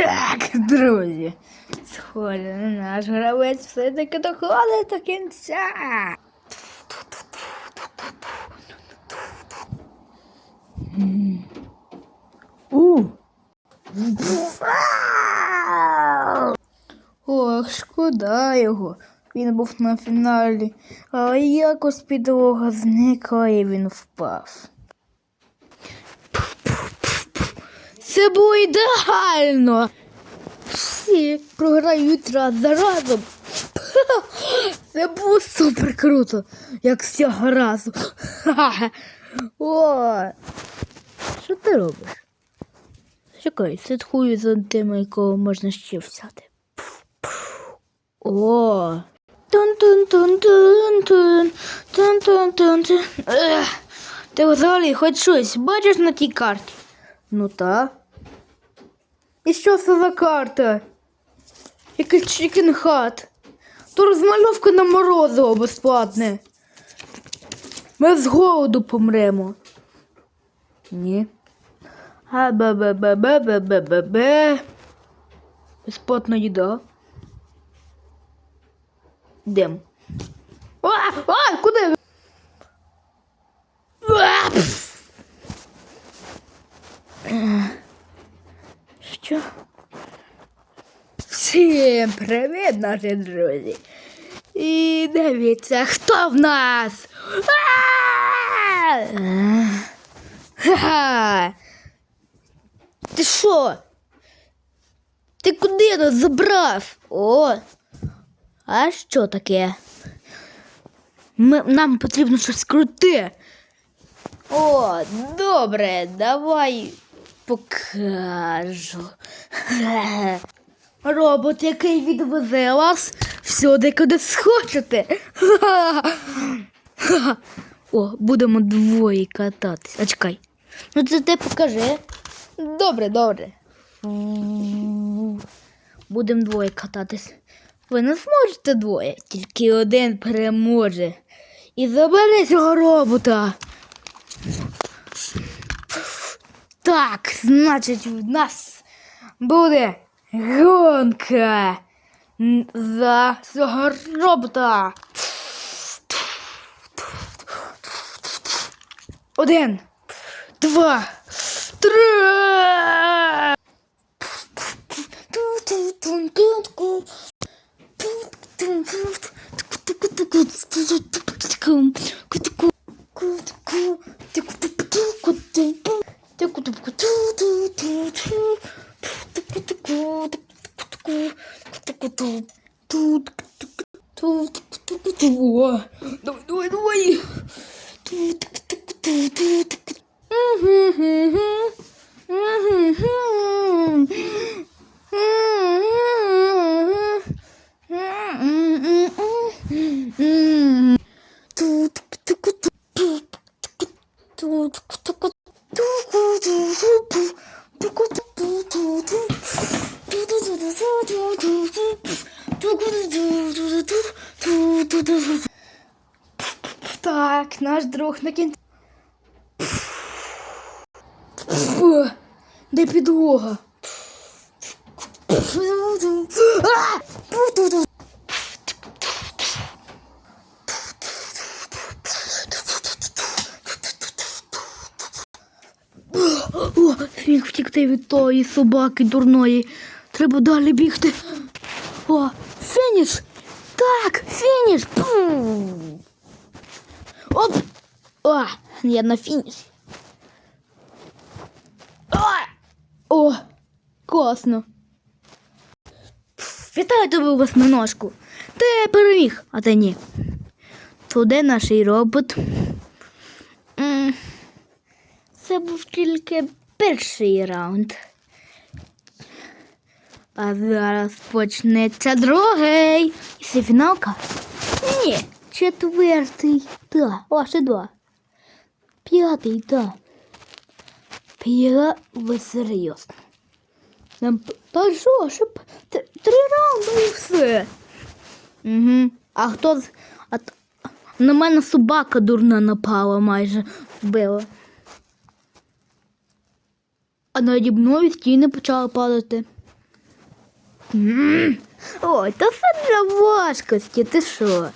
Так, друзі, схоже, наш гравець все-таки доходить до кінця. У. Ох, шкода його. Він був на фіналі, а якось підлога зникла і він впав. Це було ідеально. Всі програють раз за разом. Це було супер круто, як з цього разу. О, що ти робиш? Чекай, слідкую за тими, якого можна ще взяти. О. Ти взагалі хоч щось бачиш на тій карті? Ну та. І що це за карта? Який чікін хат. То розмальовка на морозиво безплатне. Ми з голоду помремо. Ні. А бе бе бе бе бе бе бе бе Безплатна їда. Йдем. А, а, куди? ви? А, пф. Е, Що? Всім привіт, наші друзі. І дивіться, хто в нас? Ха-ха! Ти що? Ти куди нас забрав? О! А що таке? Ми, нам потрібно щось круте. О, добре, давай покажу. Робот, який відвезе вас всюди, куди схочете. О, будемо двоє кататись. А чекай. Ну це ти покажи. Добре, добре. Будемо двоє кататись. Ви не зможете двоє, тільки один переможе. І забере цього робота. Так, значить, в нас буде гонка за цього робота. Один, два, три. Так, наш друг на кінці. Де підлога? О, сміх втікти від тої собаки дурної. Треба далі бігти. О, фініш! Так, фініш! Пу! Оп! О, я на фініші. О, класно. Вітаю тебе, восьминожку. Ти переміг, а ти ні. Туди наш робот. Це був тільки перший раунд. А зараз почнеться другий. І це фіналка? Ні, четвертий. Да, о, ще два. П'ятий, да. П'я, ви серйозно. Нам та що, щоб три раунди і все. Угу. А хто з. А, на мене собака дурна напала майже вбила. А наді мною стіни почали падати. М. Ой, то все для важкості, ти що?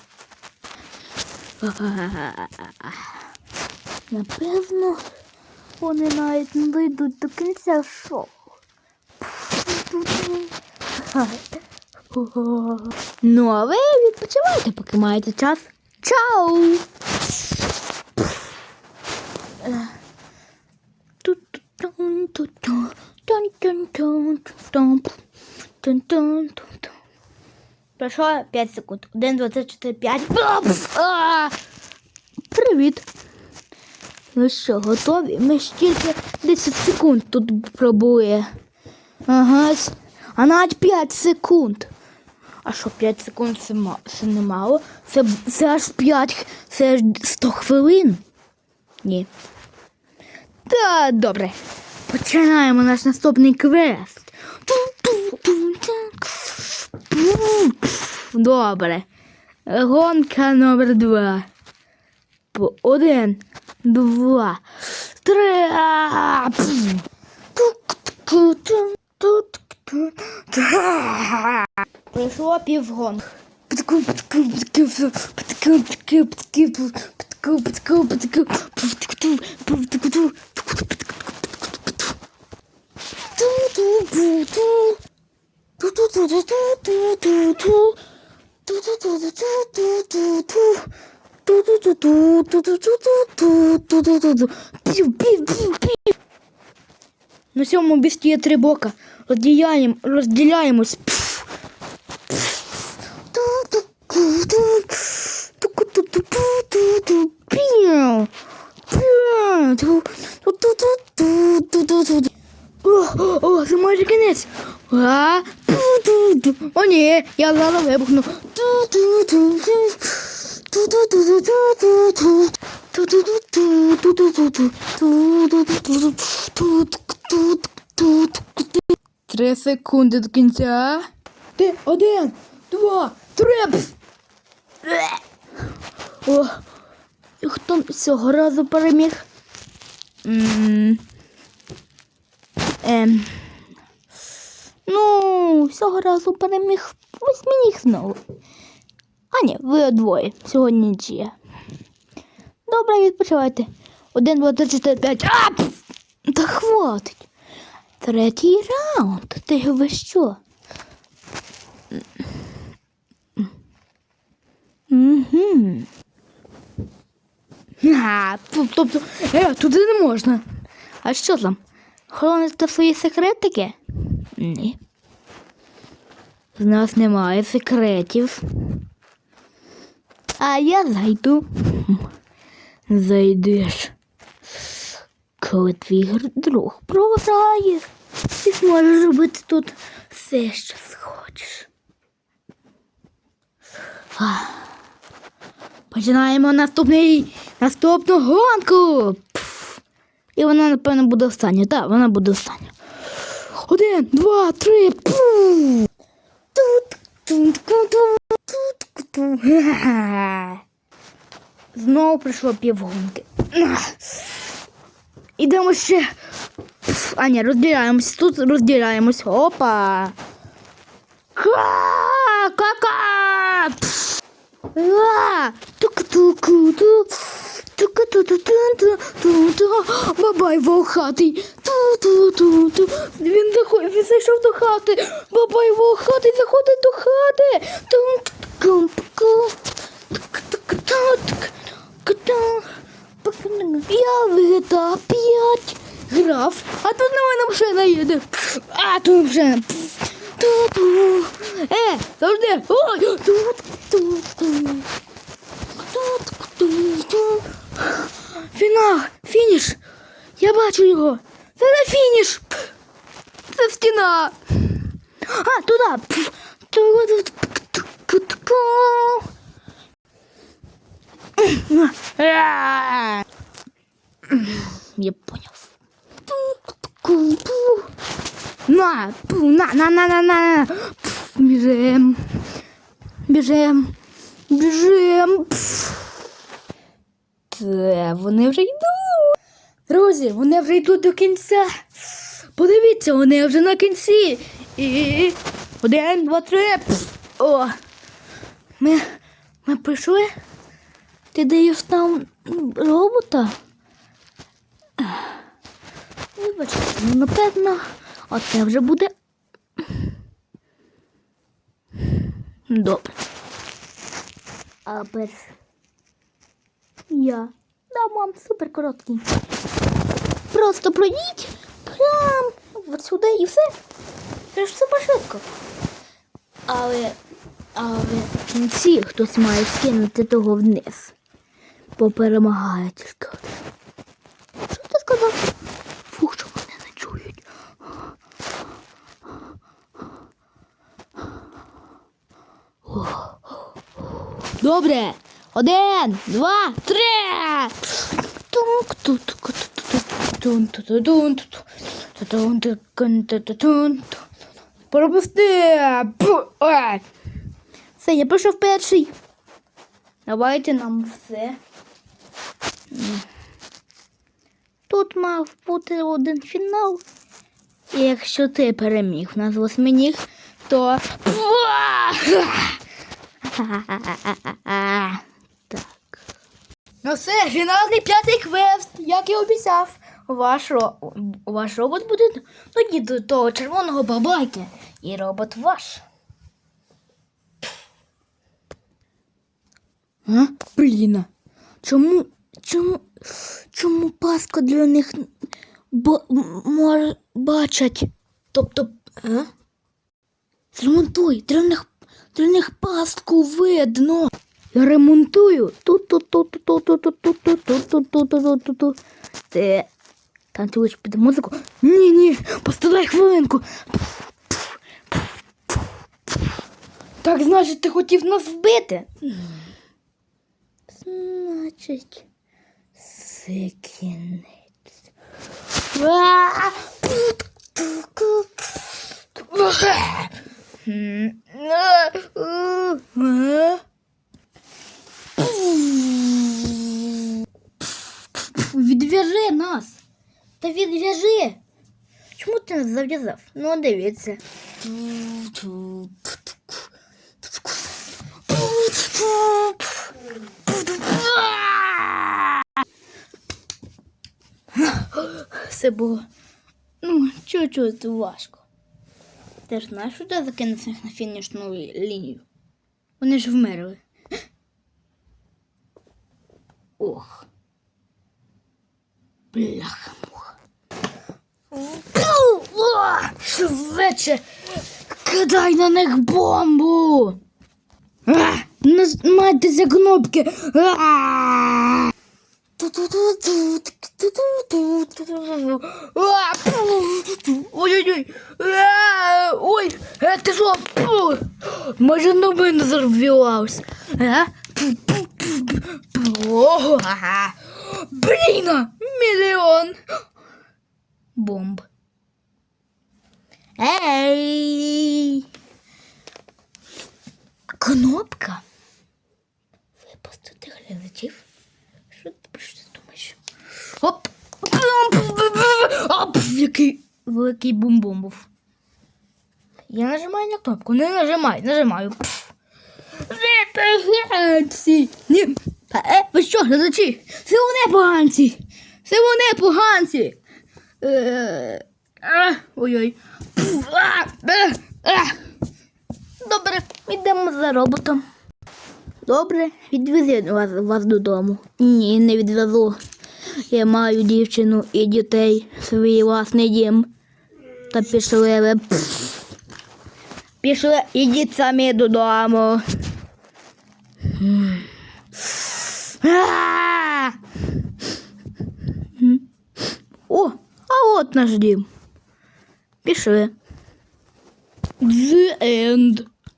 Напевно, вони навіть не дійдуть до кінця шоу. Ну, а ви відпочивайте, поки маєте час. Чао! Пройшло 5 секунд. 1, 2, 3, 4, 5. А! Привіт. Ну що, готові? Ми ж тільки 10 секунд тут пробує. Ага. А навіть 5 секунд. А що 5 секунд це, ма- це немало? Це, це аж 5, це аж 100 хвилин. Ні. Та добре. Починаємо наш наступний квест. Добре. Гонка номер два. Один, два, три. А, пф. Пройшло півгонг. На цьому місті є три бока. Розділяємо, розділяємось. О, о, це майже кінець. О, ні, я зараз вибухну. Три секунди до кінця. Ти один, два, три. О, і хто цього разу переміг? Ем. Ну, цього разу переміг восьмініг знову. А ні, ви двоє. Сьогодні нічия. Добре, відпочивайте. Один, два, три, чотири, п'ять. А! Та хватить. Третій раунд. Ти ви що? Угу. А, тобто, е, туди не можна. А що там? Хороните свої секретики? Ні. В нас немає секретів. А я зайду. Зайдеш. Коли твій друг програє, і зможеш робити тут все, що схочеш. Починаємо наступний наступну гонку. Пф. І вона, напевно, буде остання. Так, вона буде остання. Один, два, три. Пу. Тут, тут, тут. Знову прийшло півгонки. Ідемо ще. А ні, розділяємось. Тут розділяємось. Опа. Ка! Ка-ка! Пф. А, тук-тук-ту, тук-ту-ту-ту-ту-ту. Бабай волхатий. Він зайшов до хати. Бабай волхатий заходить до хати. Я в GTA 5 грав, а тут на мене машина їде. А тут. Ту-ту. Е, завжди. Ой, тут-ту-ту. Тут-ту-ту. Фінал, фініш. Я бачу його. Це не фініш. Це стіна. А, туди. Я поняв. На, пу, на, на, на, на, на. Пф, Біжим. Біжим. Біжим. Пф. Вони вже йдуть. Друзі, вони вже йдуть до кінця. Подивіться, вони вже на кінці. І Один, два, три. Пф. О. Ми, ми прийшли. Ти даєш нам робота? Вибачте, ну напевно, оце вже буде. Добре. А перш. Я. Да, мам, супер короткий. Просто пройдіть прям сюди і все. Це ж супер швидко. Але, але в кінці хтось має скинути того вниз бо перемагає тільки. Що ти сказав? Фух, що мене не чують. Добре. Один, два, три. Пропусти! Все, я пішов перший. Давайте нам все. Тут мав бути один фінал. І якщо ти переміг в нас восьминіг, то. Так. Ну все, фінальний п'ятий квест, як і обіцяв. Ваш, ро... ваш робот буде тоді до того червоного бабайки. І робот ваш. А? Блін. Чому, чому, чому паска для них бачать? Тобто, а? Зремонтуй, для них, для них пастку видно. Я ремонтую. тут тут тут тут тут тут тут тут тут тут тут тут тут тут Ти танцюєш під музику? Ні, ні, постадай хвилинку. Так, значить, ти хотів нас вбити? Значить, це кінець. А! М, а, а, а. Відв'яжи нас. Та відв'яжи. Чому ти нас зав'язав? Ну, дивіться. Все було. Ну, чуть-чуть важко. Ти ж знаєш, що ти закинувся на фінішну лінію? Вони ж вмерли. Ох. Бляха муха. Швидше. Кидай на них бомбу. А, Нажмайтеся кнопки. Ой-ой-ой! А, ой, это же Моя нога взорвалась. А? Блин, а, миллион бомб. Эй! Кнопка. Випустити глядачів. Який великий бум-бум був. Я нажимаю на кнопку. Не нажимай, нажимаю. Пф. Випиганці. Ні. Е, ви що, глядачі? Це вони поганці. Це вони поганці. Е, Ой-ой. Е, а. Добре, йдемо за роботом. Добре, відвези вас, вас додому. Ні, не відвезу. Я маю дівчину і дітей, свій власний дім. Та пішли ви. Пішли, ідіть самі додому. О, а от наш дім. Пішли. The end.